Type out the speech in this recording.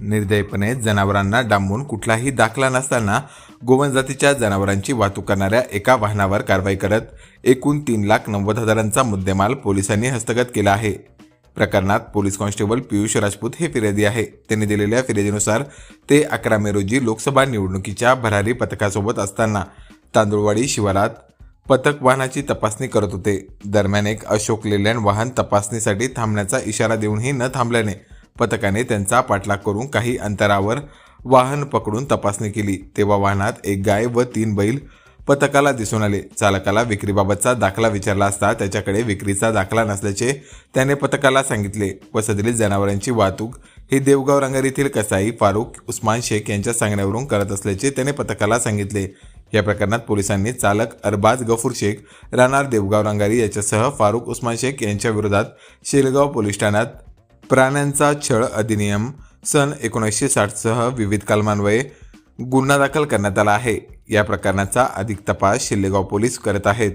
निर्दयपणे जनावरांना डांबून कुठलाही दाखला नसताना गोवन जातीच्या जनावरांची वाहतूक करणाऱ्या एका वाहनावर कारवाई करत एकूण तीन लाख नव्वद हजारांचा मुद्देमाल पोलिसांनी हस्तगत केला आहे. प्रकरणात पोलीस कॉन्स्टेबल पियुष राजपूत हे फिर्यादी आहे. त्यांनी दिलेल्या फिर्यादीनुसार ते अकरा मे रोजी लोकसभा निवडणुकीच्या भरारी पथकासोबत असताना तांदुळवाडी शिवारात पथक वाहनाची तपासणी करत होते. दरम्यान एक अशोक लेलँड वाहन तपासणीसाठी थांबण्याचा इशारा देऊनही न थांबल्याने पथकाने त्यांचा पाठलाग करून काही अंतरावर वाहन पकडून तपासणी केली. तेव्हा वाहनात एक गाय व तीन बैल पथकाला दिसून आले. चालकाला विक्रीबाबतचा दाखला विचारला असता त्याच्याकडे विक्रीचा दाखला नसल्याचे त्याने पथकाला सांगितले. व सदरील जनावरांची वाहतूक ही देवगाव रंगार येथील कसाई फारुख उस्मान शेख यांच्या सांगण्यावरून करत असल्याचे त्याने पथकाला सांगितले. या प्रकरणात पोलिसांनी चालक अरबाज गफूर शेख राणार देवगाव रंगारी याच्यासह फारुख उस्मान शेख यांच्या विरोधात शेलगाव पोलीस ठाण्यात प्राण्यांचा छळ अधिनियम सन एकोणीसशे साठसह विविध कलमान्वये गुन्हा दाखल करण्यात आला आहे. या प्रकरणाचा अधिक तपास शिल्लेगाव पोलीस करत आहेत.